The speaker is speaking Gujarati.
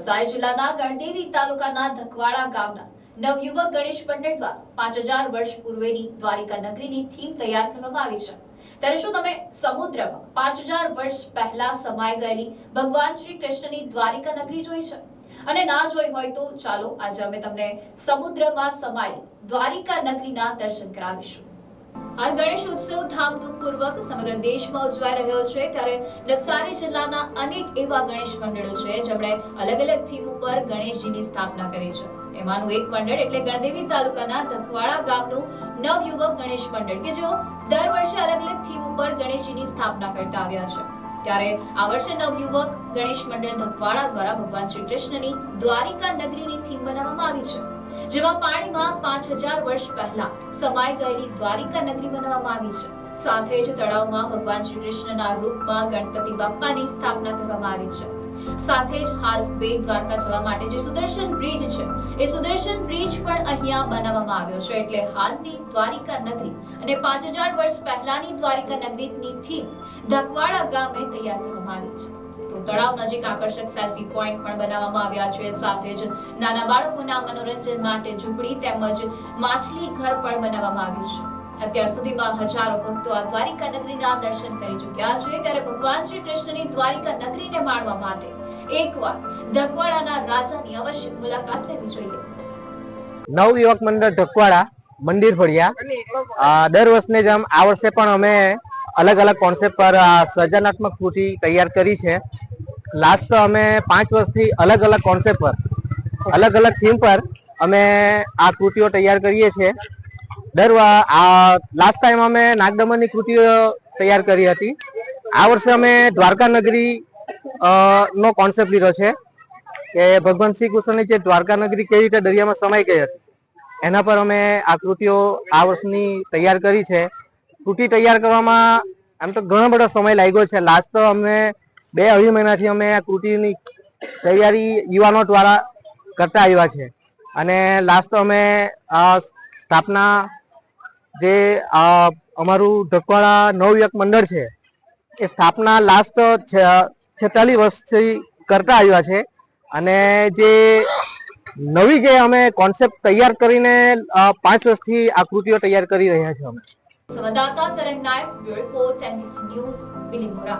નવસારી જિલ્લાના ગણદેવી તાલુકાના ધકવાડા ગામના નવયુવક ગણેશ પંડિત દ્વારા પાંચ હજાર વર્ષ પૂર્વેની દ્વારિકા નગરીની થીમ તૈયાર કરવામાં આવી છે. ત્યારે શું તમે સમુદ્રમાં પાંચ હજાર વર્ષ પહેલા સમાઈ ગયેલી ભગવાન શ્રી કૃષ્ણની દ્વારિકા નગરી જોઈ છે? અને ના જોઈ હોય તો ચાલો આજે અમે તમને સમુદ્રમાં સમાયેલી દ્વારિકા નગરીના દર્શન કરાવીશું. હાલ ગણેશ ઉત્સવ ધામધૂમપૂર્વક સમગ્ર દેશમાં ઉજવાઈ રહ્યો છે. ત્યારે નવસારી જિલ્લાના અનેક એવા ગણેશ મંડળો છે, જેમણે અલગ અલગ થીમ ઉપર ગણેશજીની સ્થાપના કરી છે. એમાંનું એક મંડળ એટલે ગણદેવી તાલુકાના ધખવાડા ગામનું નવયુવક ગણેશ મંડળ, કે જેઓ દર વર્ષે અલગ અલગ થીમ ઉપર ગણેશજીની સ્થાપના કરતા આવ્યા છે. ત્યારે આ વર્ષે નવયુવક ગણેશ મંડળ ધખવાડા દ્વારા ભગવાન શ્રી કૃષ્ણની દ્વારિકા નગરીની થીમ બનાવવામાં આવી છે. જેમાં પાણીમાં પાંચ હજાર વર્ષ પહેલા સમાઈ ગયેલી દ્વારિકા નગરી બનાવવામાં આવી છે. સાથે જ તળાવમાં ભગવાન શ્રી કૃષ્ણના રૂપમાં ગણપતિ બાપ્પાની સ્થાપના કરવામાં આવી છે. સાથે જ હાલ બેટ દ્વારકા જવા માટે જે સુદર્શન બ્રિજ છે, એ સુદર્શન બ્રિજ પણ અહીંયા બનાવવામાં આવ્યો છે. એટલે હાલની દ્વારિકા નગરી અને પાંચ હજાર વર્ષ પહેલાની દ્વારિકા નગરીની થીમ ધકવાડા ગામે તૈયાર કરવામાં આવી છે. તો તળાવ નજીક આકર્ષક સેલ્ફી પોઈન્ટ પણ બનાવવામાં આવ્યા છે. સાથે જ નાના બાળકોના મનોરંજન માટે ઝૂંપડી તેમજ માછલી ઘર પણ બનાવવામાં આવ્યું છે. અત્યાર સુધીમાં હજારો ભક્તો આ દ્વારિકા નગરીના દર્શન કરી ચૂક્યા છે. ત્યારે ભગવાન શ્રી કૃષ્ણની દ્વારિકા નગરીને માણવા માટે એકવાર ધકવાડાના રાજાની અવશ્ય મુલાકાત લેવી જોઈએ. નવ યુવક મંડળ ઢકવાડા, મંદિર ફળિયા. દર વર્ષને જેમ આ વર્ષે પણ અમે અલગ અલગ કોન્સેપ્ટ પર સર્જનાત્મક કૃતિ તૈયાર કરી છે. લાસ્ટ અમે પાંચ વર્ષથી અલગ અલગ કોન્સેપ્ટ પર અલગ અલગ થીમ પર અમે આ કૃતિઓ તૈયાર કરીએ છીએ દર આ લાસ્ટ ટાઈમ અમે નાગદમનની કૃતિઓ તૈયાર કરી હતી. આ વર્ષે અમે દ્વારકા નગરી નો કોન્સેપ્ટ લીધો છે કે ભગવાન શ્રી કૃષ્ણની જે દ્વારકા નગરી કેવી રીતે દરિયામાં સમાઈ ગઈ હતી, એના પર અમે આ કૃતિઓ આ વર્ષની તૈયાર કરી છે. કૃતિ તૈયાર કરવામાં આમ તો ઘણો બધો સમય લાગ્યો છે. લાસ્ટ તો અમે બે અઢી મહિનાથી અમે આ કૃતિની તૈયારી યુવાનો દ્વારા કરતા આવ્યા છે. અને લાસ્ટ અમે આ સ્થાપના જે અમારું ઢકવાડા નવયક મંડળ છે, એ સ્થાપના લાસ્ટ છેતાલીસ વર્ષથી કરતા આવ્યા છે. અને જે નવી જે અમે કોન્સેપ્ટ તૈયાર કરીને પાંચ વર્ષથી આ કૃતિઓ તૈયાર કરી રહ્યા છીએ અમે. સંવાદદાતા Tarang Nayak report NDC news Bilimora